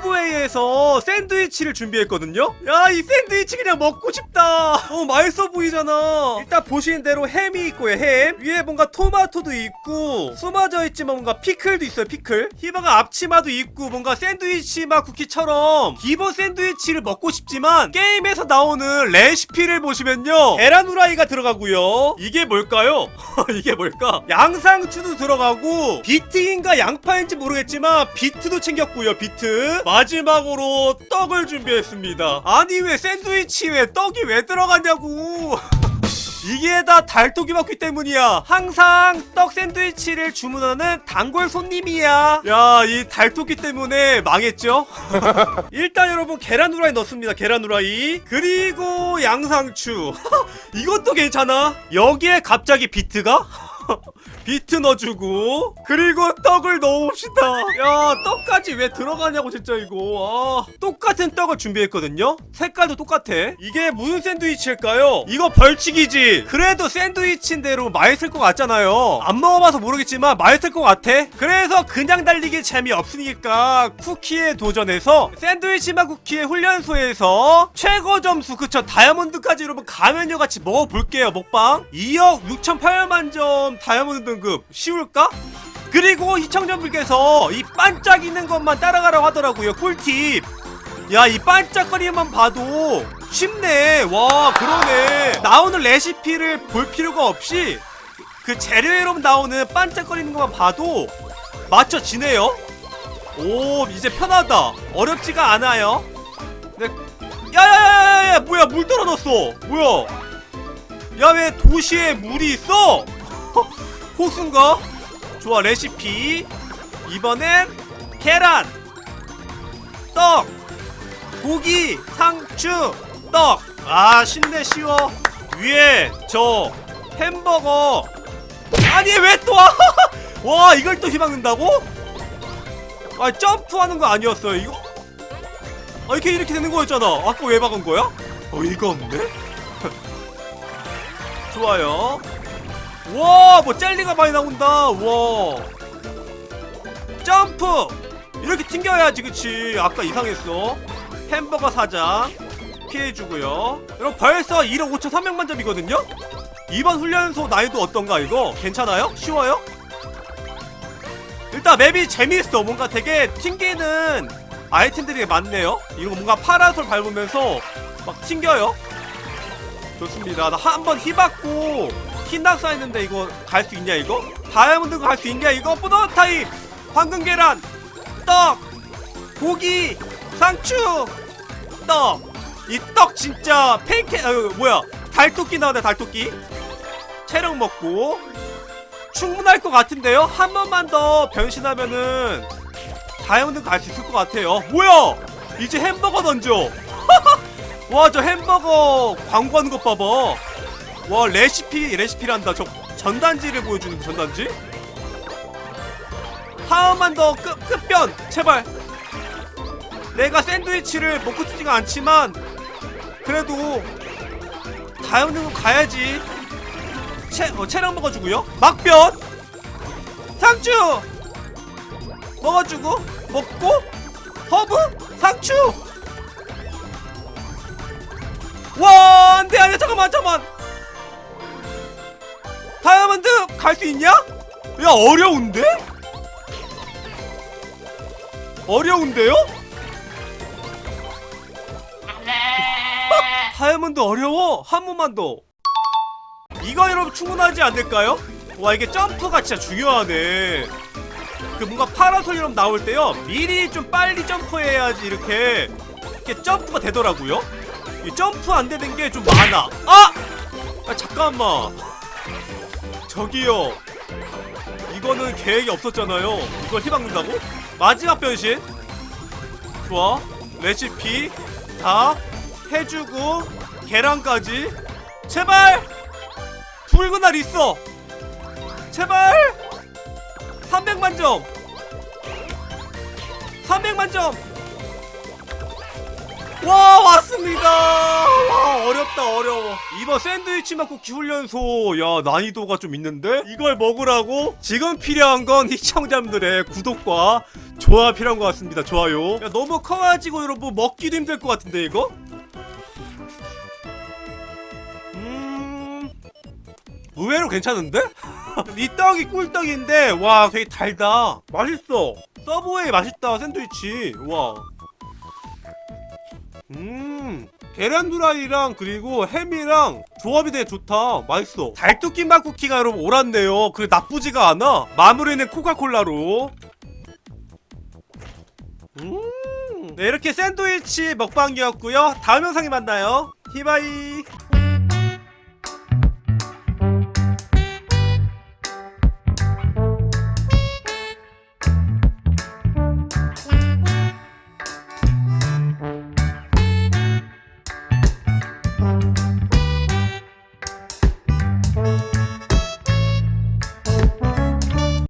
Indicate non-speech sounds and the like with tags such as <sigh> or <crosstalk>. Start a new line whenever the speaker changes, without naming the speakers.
서 브웨이에서 샌드위치를 준비했거든요? 야, 이 샌드위치 그냥 먹고 싶다. 너무 맛있어 보이잖아. 일단 보시는 대로 햄이 있고요, 햄. 위에 뭔가 토마토도 있고, 숨어져 있지만 뭔가 피클도 있어요, 피클. 히바가 앞치마도 있고, 뭔가 샌드위치 맛 쿠키처럼 기본 샌드위치를 먹고 싶지만, 게임에서 나오는 레시피를 보시면요. 계란 후라이가 들어가고요. 이게 뭘까요? <laughs> 이게 뭘까? 양상추도 들어가고, 비트인가 양파인지 모르겠지만, 비트도 챙겼고요, 비트. 마지 막으로 떡을 준비했습니다. 아니, 왜 샌드위치에 왜 떡이 왜 들어가냐고. <laughs> 이게 다 달토기 먹기 때문이야. 항상 떡 샌드위치를 주문하는 단골 손님이야. 야, 이 달토기 때문에 망했죠? <laughs> 일단 여러분 계란 후라이 넣습니다. 계란 후라이. 그리고 양상추. <laughs> 이것도 괜찮아. 여기에 갑자기 비트가? <laughs> 비트 넣어주고 그리고 떡을 넣어봅시다. 야 떡까지 왜 들어가냐고 진짜 이거. 아 똑같은 떡을 준비했거든요? 색깔도 똑같아. 이게 무슨 샌드위치일까요? 이거 벌칙이지. 그래도 샌드위치인대로 맛있을 것 같잖아요. 안 먹어봐서 모르겠지만 맛있을 것 같아. 그래서 그냥 달리기 재미없으니까 쿠키에 도전해서 샌드위치 맛 쿠키의 훈련소에서 최고 점수 그쵸 다이아몬드까지 여러분 가면요 같이 먹어볼게요 먹방. 2억 6,800만 점 다이아몬드 등급 쉬울까? 그리고 시청자분께서 이 반짝이는 것만 따라가라고 하더라고요 꿀팁. 야 이 반짝거리만 봐도 쉽네. 와 그러네. 나오는 레시피를 볼 필요가 없이 그 재료에 여러분 나오는 반짝거리는 것만 봐도 맞춰지네요. 오 이제 편하다. 어렵지가 않아요. 네. 야야야야야 뭐야 물 떨어졌어. 뭐야? 야 왜 도시에 물이 있어 호수인가 좋아 레시피. 이번엔 계란 떡 고기 상추 떡아 쉽네 쉬워. 위에 저 햄버거. 아니 왜 또? <laughs> 와 이걸 또 휘박는다고? 아 점프하는 거 아니었어요 이거? 아 이렇게 이렇게 되는 거였잖아. 아까 왜 박은 거야? 어이가 없네? <laughs> 좋아요 와, 뭐 젤리가 많이 나온다. 와. 점프. 이렇게 튕겨야지, 그치? 아까 이상했어. 햄버거 사장 피해주고요. 여러분 벌써 1억 5천 3백 만 점이거든요. 이번 훈련소 난이도 어떤가 이거? 괜찮아요? 쉬워요? 일단 맵이 재미있어. 뭔가 되게 튕기는 아이템들이 많네요. 이거 뭔가 파라솔 밟으면서 막 튕겨요. 좋습니다. 나 한 번 휘받고 흰낙 쌓였는데 이거 갈 수 있냐 이거? 다이아몬드 갈 수 있냐 이거? 타입 황금 계란! 떡! 고기! 상추! 떡! 이 떡 진짜 팬케 어, 뭐야? 달토끼 나오네 달토끼. 체력 먹고. 충분할 것 같은데요? 한 번만 더 변신하면은 다이아몬드 갈 수 있을 것 같아요. 뭐야? 이제 햄버거 던져. <laughs> 와 저 햄버거 광고하는 것 봐봐 와 레시피 레시피란다. 저 전단지를 보여주는 전단지? 하나만 더 끝, 끝변. 제발. 내가 샌드위치를 먹고 싶지가 않지만 그래도 다이아몬드 가야지. 채, 어, 체력 먹어주고요. 막변. 상추. 먹어주고 먹고 허브 상추. 와 안돼 안돼. 잠깐만 잠깐만 갈 수 있냐? 야 어려운데? 어려운데요? 다이아몬드 어려워 한 번만 더 이거 여러분 충분하지 않을까요? 와 이게 점프가 진짜 중요하네 그 뭔가 파라솔 여러분 나올 때요 미리 좀 빨리 점프해야지 이렇게 이렇게 점프가 되더라고요 이 점프 안 되는 게 좀 많아 아! 아 잠깐만 저기요. 이거는 계획이 없었잖아요. 이걸 휘박는다고? 마지막 변신. 좋아. 레시피 다 해주고 계란까지. 제발! 붉은 알 있어! 제발! 300만 점! 300만 점! 와 왔습니다! 와 어렵다 어려워. 이번 샌드위치 맛 쿠키 훈련소. 야 난이도가 좀 있는데? 이걸 먹으라고? 지금 필요한 건 시청자분들의 구독과 조합이란 것 같습니다. 좋아요. 야 너무 커가지고 여러분 먹기도 힘들 것 같은데 이거? 음... 의외로 괜찮은데? <laughs> 이 떡이 꿀떡인데 와 되게 달다. 맛있어. 서브웨이 맛있다 샌드위치. 와. 음, 계란 후라이랑 그리고 햄이랑 조합이 되게 좋다. 맛있어. 달뚜김밥 쿠키가 여러분 옳았네요. 그래 나쁘지가 않아. 마무리는 코카콜라로. 음. 네, 이렇게 샌드위치 먹방이었고요. 다음 영상에 만나요. 히바이.